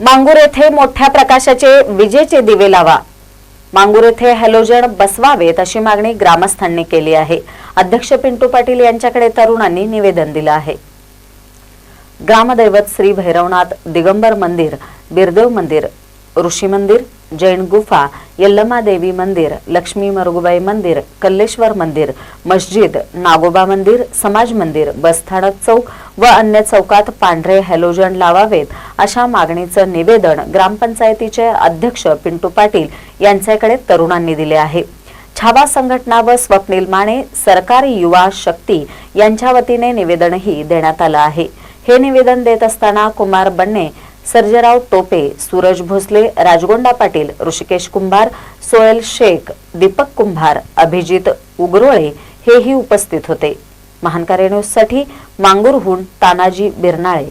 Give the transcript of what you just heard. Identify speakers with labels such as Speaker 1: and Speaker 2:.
Speaker 1: मांगूर येथे मोठ्या प्रकाशाचे विजेचे दिवे लावा. मांगूर येथे हॅलोजन बसवावेत अशी मागणी ग्रामस्थांनी केली आहे. अध्यक्ष पिंटू पाटील यांच्याकडे तरुणांनी निवेदन दिलं आहे. ग्रामदैवत श्री भैरवनाथ दिगंबर मंदिर बिरदेव मंदिर ऋषी मंदिर जैन गुफा यल्लमा देवी मंदिर लक्ष्मी मरगुबाई मंदिर कल्लेश्वर मंदिर मस्जिद नागोबा मंदिर समाज मंदिर बसस्थानक चौक व अन्य चौकात पांढरे हॅलोजन लावावेत अशा मागणीचं निवेदन ग्रामपंचायतीचे अध्यक्ष पिंटू पाटील यांच्याकडे तरुणांनी दिले आहे. छावा संघटना व स्वप्नील माने सरकारी युवा शक्ती यांच्या वतीने निवेदनही देण्यात आलं आहे. हे निवेदन देत असताना कुमार बन्ने सर्जेराव टोपे सूरज भोसले राजगोंडा पाटील ऋषिकेश कुंभार सोयल शेख दीपक कुंभार अभिजित उगरोळे हेही उपस्थित होते. महान न्यूजसाठी मांगूरहून तानाजी बिरनाळे.